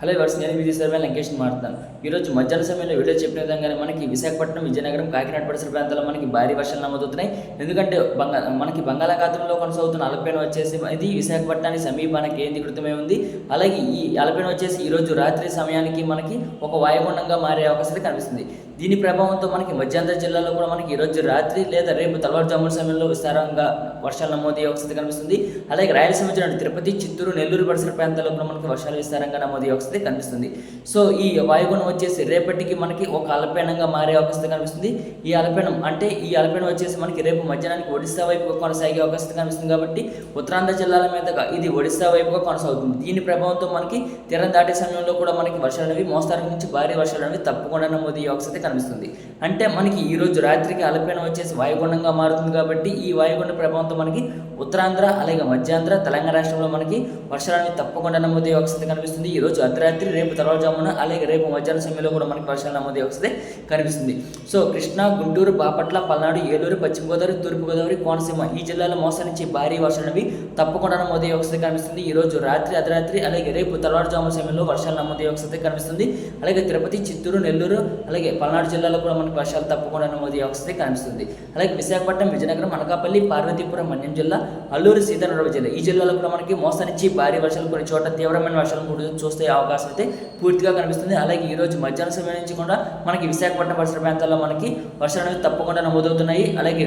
Hello ವರ್ಷ ನಾನು Vijay survey Lankesh ಮಾಡ್ತಾನೆ ఈరోజు మధ్యాహ్న సమయంలో వీడియో చెప్పిన విధంగానే మనకి విశాఖపట్నం విజయనగరం కాకినాడ పరిసర ప్రాంతాల్లో మనకి భారీ వర్షాలు నమోదవుతున్నాయి. ఎందుకంటే బంగా మనకి బంగాళాఖాతంలో కొనసాగుతున్న అలపేన వచ్చేసి ఇది విశాఖపట్నానికి సమీపాన కేంద్రీకృతమై ఉంది. అలాగే ఈ అలపేన వచ్చేసి ఈరోజు రాత్రి సమయానికి మనకి ఒక వాయుగుండంగా మారే అవకాశం కనిపిస్తుంది. దీని ప్రభావంతో మనకి మధ్యాంధ్ర జిల్లాలో కూడా మనకి ఈరోజు రాత్రి లేదా రేపు తెల్లవారుజామున సమయంలో విస్తారంగా వర్షాలు నమోదయ్యే అవకాశం కనిపిస్తుంది. అలాగే రాయలసీమ జిల్లా తిరుపతి చిత్తూరు నెల్లూరు పరిసర ప్రాంతాల్లో కూడా మనకి వర్షాలు విస్తారంగా నమోదయ్యే అవకాశం కనిపిస్తుంది. సో ఈ వాయుగుణం వచ్చేసి రేపటికి మనకి ఒక అల్పీనంగా మారే అవకాశం కనిపిస్తుంది. ఈ అల్పీనం అంటే ఈ అల్పీనం వచ్చేసి మనకి రేపు మధ్యాహ్నానికి ఒడిశా వైపుగా కొనసాగే అవకాశం కనిపిస్తుంది కాబట్టి ఉత్తరాంధ్ర జిల్లాల మీదుగా ఇది ఒడిశా వైపుగా కొనసాగుతుంది. దీని ప్రభావంతో మనకి తీరం దాటే సమయంలో కూడా మనకి వర్షాలు అనేవి మోస్తారు నుంచి భారీ వర్షాలు అనేవి తప్పకుండా నమోదయ్యే అవకాశం కనిపిస్తుంది. అంటే మనకి ఈ రోజు రాత్రికి అల్పీనం వచ్చేసి వాయుగుండంగా మారుతుంది కాబట్టి ఈ వాయుగుండ ప్రభావంతో మనకి ఉత్తరాంధ్ర అలాగే మధ్యాంధ్ర తెలంగాణ రాష్ట్రంలో మనకి వర్షాలు అనేవి తప్పకుండా నమోదయ్యే అవకాశం కనిపిస్తుంది. ఈ రోజు అర్ధరాత్రి రేపు తెల్లవారుజామున అలాగే రేపు మధ్యాహ్నం సమయంలో కూడా మనకి వర్షాలు నమోదు వస్తే కనిపిస్తుంది. సో కృష్ణా గుంటూరు బాపట్ల పల్నాడు ఏలూరు పశ్చిమ గోదావరి తూర్పు గోదావరి కోనసీమ ఈ జిల్లాలో మోసం నుంచి భారీ వర్షాలు అనేవి తప్పకుండా నమోదయ్యే అవకాశం కనిపిస్తుంది. ఈ రోజు రాత్రి అర్ధరాత్రి అలాగే రేపు తెల్లవారుజామున సమయంలో వర్షాలు నమోదయ్యే అవకాశం కనిపిస్తుంది. అలాగే తిరుపతి చిత్తూరు నెల్లూరు అలాగే పల్నాడు జిల్లాలో కూడా మనకి వర్షాలు తప్పకుండా నమోదయ్యే వస్తే కనిపిస్తుంది. అలాగే విశాఖపట్నం విజయనగరం అనకాపల్లి పార్వతీపురం మన్యం జిల్లా అల్లూరు సీతారామరావు జిల్లా ఈ జిల్లాలో కూడా మనకి మోసం నుంచి భారీ వర్షాలు కొన్ని చోట్ల తీవ్రమైన వర్షాలు కూడా చూస్తే అవకాశం అయితే పూర్తిగా కనిపిస్తుంది. అలాగే ఈ రోజు మధ్యాహ్నం సమయం నుంచి కూడా మనకి విశాఖపట్నం పరిసర ప్రాంతాల్లో మనకి వర్షాలు అనేవి తప్పకుండా నమోదవుతున్నాయి. అలాగే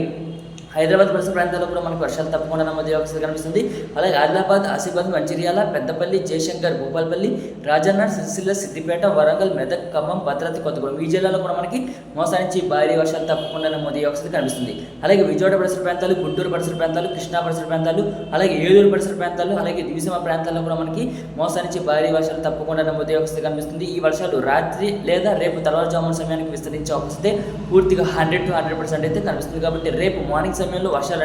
హైదరాబాద్ పరిసర ప్రాంతాల్లో కూడా మనకు వర్షాలు తప్పకుండా నమోదు అవకాశం కనిపిస్తుంది. అలాగే ఆదిలాబాద్ ఆసిఫాబాద్ మంచిర్యాల పెద్దపల్లి జయశంకర్ భూపాలపల్లి రాజన్న సిరిసిల్ల సిద్దిపేట వరంగల్ మెదక్ ఖమ్మం భద్రాద్రి కొత్తగూడెం. ఈ జిల్లాలో కూడా మనకి మోసా నుంచి భారీ వర్షాలు తప్పకుండా నమోదు అవకాశం కనిపిస్తుంది. అలాగే విజయవాడ పరిసర ప్రాంతాలు గుంటూరు పరిసర ప్రాంతాలు కృష్ణా పరిసర ప్రాంతాలు అలాగే ఏలూరు పరిసర ప్రాంతాలు అలాగే దివిసీమ ప్రాంతాల్లో కూడా మనకి మోసా నుంచి భారీ వర్షాలు తప్పకుండా నమోదు అవకాశం కనిపిస్తుంది. ఈ వర్షాలు రాత్రి లేదా రేపు తెల్లవారుజామున సమయానికి విస్తరించే అవకాశం పూర్తిగా హండ్రెడ్ టు హండ్రెడ్ పర్సెంట్ అయితే కనిపిస్తుంది. కాబట్టి రేపు మార్నింగ్ సమయంలో వర్షాలు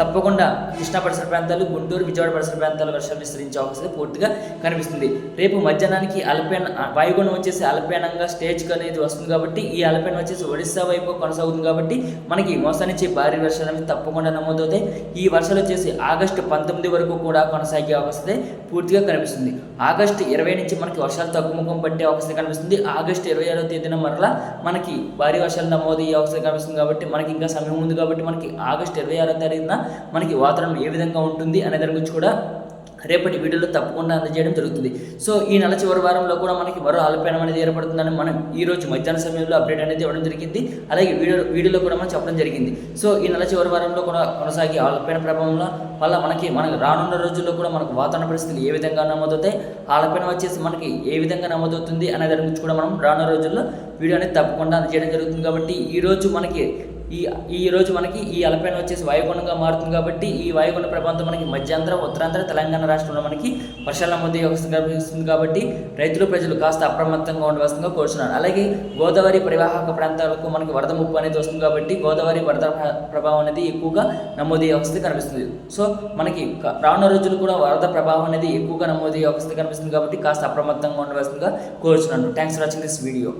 తప్పకుండా కృష్ణా పరిసర ప్రాంతాలు గుంటూరు విజయవాడ పరిసర ప్రాంతాలు వర్షాలు విస్తరించే అవకాశం పూర్తిగా కనిపిస్తుంది. రేపు మధ్యాహ్నానికి అల్పేన వాయుగుణం వచ్చేసి అల్పేనంగా స్టేజ్కి అనేది వస్తుంది కాబట్టి ఈ అల్పేన వచ్చేసి ఒడిస్సా వైపు కొనసాగుతుంది కాబట్టి మనకి మోసం నుంచి భారీ వర్షాలు అనేవి తప్పకుండా నమోదవుతాయి. ఈ వర్షాలు వచ్చేసి ఆగస్టు పంతొమ్మిది వరకు కూడా కొనసాగే అవకాశం పూర్తిగా కనిపిస్తుంది. ఆగస్టు ఇరవై నుంచి మనకి వర్షాలు తగ్గుముఖం పట్టే అవకాశం కనిపిస్తుంది. ఆగస్టు ఇరవై ఆరో తేదీన మరలా మనకి భారీ వర్షాలు నమోదయ్యే అవకాశం కనిపిస్తుంది కాబట్టి మనకి ఇంకా సమయం ఉంది కాబట్టి మనకి ఆగస్టు ఇరవై ఆరో తారీఖున మనకి వాతావరణం ఏ విధంగా ఉంటుంది అనే దాని గురించి కూడా రేపటి వీడియోలో తప్పకుండా అందజేయడం జరుగుతుంది. సో ఈ నెల చివరి వారంలో కూడా మనకి మరో అల్పీనం అనేది ఏర్పడుతుందని మనం ఈ రోజు మధ్యాహ్న సమయంలో అప్డేట్ అనేది ఇవ్వడం జరిగింది. అలాగే వీడియో వీడియోలో కూడా మనం చెప్పడం జరిగింది. సో ఈ నెల చివరి వారంలో కూడా కొనసాగే అల్పీన ప్రభావంలో వల్ల మనకి మనకు రానున్న రోజుల్లో కూడా మనకు వాతావరణ పరిస్థితులు ఏ విధంగా నమోదవుతాయి ఆ వచ్చేసి మనకి ఏ విధంగా నమోదవుతుంది అనే దాని గురించి కూడా మనం రానున్న రోజుల్లో వీడియో అనేది తప్పకుండా అందజేయడం జరుగుతుంది. కాబట్టి ఈ రోజు మనకి ఈ ఈ రోజు మనకి ఈ అలపైన వచ్చేసి వాయుగుణంగా మారుతుంది కాబట్టి ఈ వాయుగుణ ప్రభావంతో మనకి మధ్యాంధ్ర ఉత్తరాంధ్ర తెలంగాణ రాష్ట్రంలో మనకి వర్షాల మధ్య వస్తుంది కాబట్టి రైతులు ప్రజలు కాస్త అప్రమత్తంగా ఉండవలసిందిగా కోరుచున్నారు. అలాగే గోదావరి పరివాహక ప్రాంతాలకు మనకి వరద ముప్పు అనేది వస్తుంది కాబట్టి గోదావరి వరద ప్రభావం అనేది ఎక్కువగా నమోదయ్యే అవస్థ కనిపిస్తుంది. సో మనకి రానున్న రోజులు కూడా వరద ప్రభావం అనేది ఎక్కువగా నమోదయ్యే అవస్థ కనిపిస్తుంది కాబట్టి కాస్త అప్రమత్తంగా ఉండవలసిందిగా కోరుచున్నాను. Thanks for watching this video